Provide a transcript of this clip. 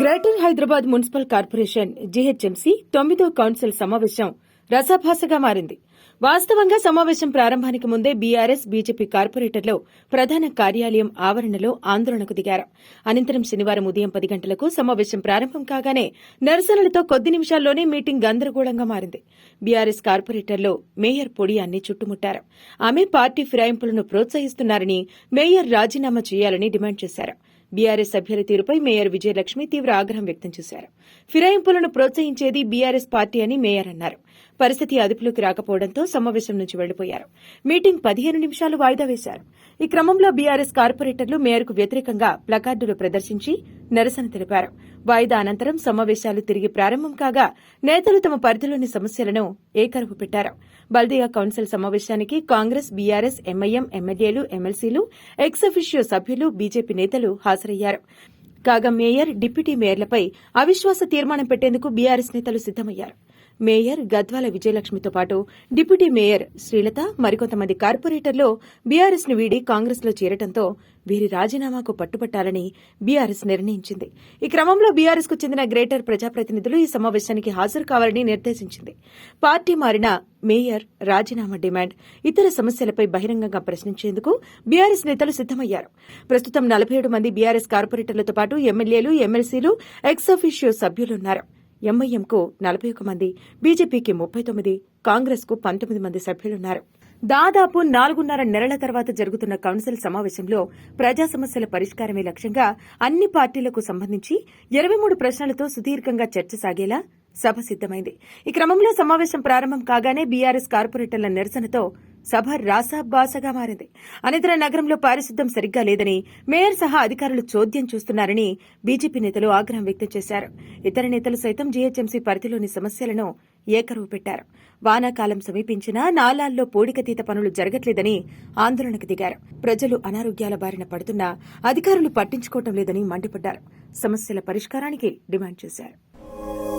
Greater Hyderabad municipal corporation GHMC తొమ్మిదో council సమావేశం రసాభాసగా మారింది. వాస్తవంగా సమావేశం ప్రారంభానికి ముందే బీఆర్ఎస్ బీజేపీ కార్పొరేటర్లు ప్రధాన కార్యాలయం ఆవరణలో ఆందోళనకు దిగారు. అనంతరం శనివారం ఉదయం పది గంటలకు సమావేశం ప్రారంభం కాగానే నిరసనలతో కొద్ది నిమిషాల్లోనే మీటింగ్ గందరగోళంగా మారింది. బీఆర్ఎస్ కార్పొరేటర్లు మేయర్ పొడియాన్ని చుట్టుముట్టారు. ఆమె పార్టీ ఫిరాయింపులను ప్రోత్సహిస్తున్నారని మేయర్ రాజీనామా చేయాలని డిమాండ్ చేశారు. బీఆర్ఎస్ సభ్యుల తీరుపై మేయర్ విజయలక్ష్మి తీవ్ర ఆగ్రహం వ్యక్తం చేశారు. ఫిరాయింపులను ప్రోత్సహించేది బీఆర్ఎస్ పార్టీ అని మేయర్ అన్నారు. పరిస్థితి అదుపులోకి రాకపోవడం రాకపోవడంతో సమావేశం నుంచి వెళ్ళిపోయారు. మీటింగ్ పదిహేను నిమిషాలు వాయిదా వేశారు. ఈ క్రమంలో బీఆర్ఎస్ కార్పొరేటర్లు మేయర్కు వ్యతిరేకంగా ప్లకార్డులు ప్రదర్శించి నిరసన తెలిపారు. వాయిదా అనంతరం సమావేశాలు తిరిగి ప్రారంభం కాగా నేతలు తమ పరిధిలోని సమస్యలను ఏకరువు పెట్టారు. బల్దియా కౌన్సిల్ సమావేశానికి కాంగ్రెస్ బీఆర్ఎస్ ఎంఐఎం ఎమ్మెల్యేలు ఎమ్మెల్సీలు ఎక్స్అఫిషియో సభ్యులు బీజేపీ నేతలు హాజరయ్యారు. కాగా మేయర్ డిప్యూటీ మేయర్లపై అవిశ్వాస తీర్మానం పెట్టేందుకు బీఆర్ఎస్ నేతలు సిద్దమయ్యారు మేయర్ గద్వాల విజయలక్ష్మితో పాటు డిప్యూటీ మేయర్ శ్రీలత మరికొంతమంది కార్పొరేటర్లు బీఆర్ఎస్ను వీడి కాంగ్రెస్లో చేరటంతో వీరి రాజీనామాకు పట్టుబట్టాలని బీఆర్ఎస్ నిర్ణయించింది. ఈ క్రమంలో బీఆర్ఎస్కు చెందిన గ్రేటర్ ప్రజాప్రతినిధులు ఈ సమావేశానికి హాజరు కావాలని నిర్దేశించింది. పార్టీ మారిన మేయర్ రాజీనామా డిమాండ్ ఇతర సమస్యలపై బహిరంగంగా ప్రశ్నించేందుకు బీఆర్ఎస్ నేతలు సిద్దమయ్యారు ప్రస్తుతం నలభై ఏడు మంది బీఆర్ఎస్ కార్పొరేటర్లతో పాటు ఎమ్మెల్యేలు ఎమ్మెల్సీలు ఎక్స్ అఫీషియో సభ్యులున్నారు. ఎంఐఎంకు నలభై ఒక మంది బీజేపీకి ముప్పై తొమ్మిది కాంగ్రెస్కు పంతొమ్మిది మంది సభ్యులున్నారు. దాదాపు నాలుగున్నర నెలల తర్వాత జరుగుతున్న కౌన్సిల్ సమావేశంలో ప్రజా సమస్యల పరిష్కారమే లక్ష్యంగా అన్ని పార్టీలకు సంబంధించి ఇరవై మూడు ప్రశ్నలతో సుదీర్ఘంగా చర్చ సాగేలా సభ సిద్దమైంది ఈ క్రమంలో సమావేశం ప్రారంభం కాగానే బీఆర్ఎస్ కార్పొరేటర్ల నిరసనతో సభ రాసాబాసగా మారింది. అనంతరం నగరంలో పారిశుద్ధ్యం సరిగ్గా లేదని మేయర్ సహా అధికారులు చోద్యం చూస్తున్నారని బీజేపీ నేతలు ఆగ్రహం వ్యక్తం చేశారు. ఇతర నేతలు సైతం జీహెచ్ఎంసీ పరిధిలోని సమస్యలను ఏకరువు పెట్టారు. వానాకాలం సమీపించినా నాలాల్లో పూడికతీత పనులు జరగట్లేదని ఆందోళనకు దిగారు. ప్రజలు అనారోగ్యాల బారిన పడుతున్నా అధికారులు పట్టించుకోవటం లేదని మండిపడ్డారు. సమస్యల పరిష్కారానికి డిమాండ్ చేశారు.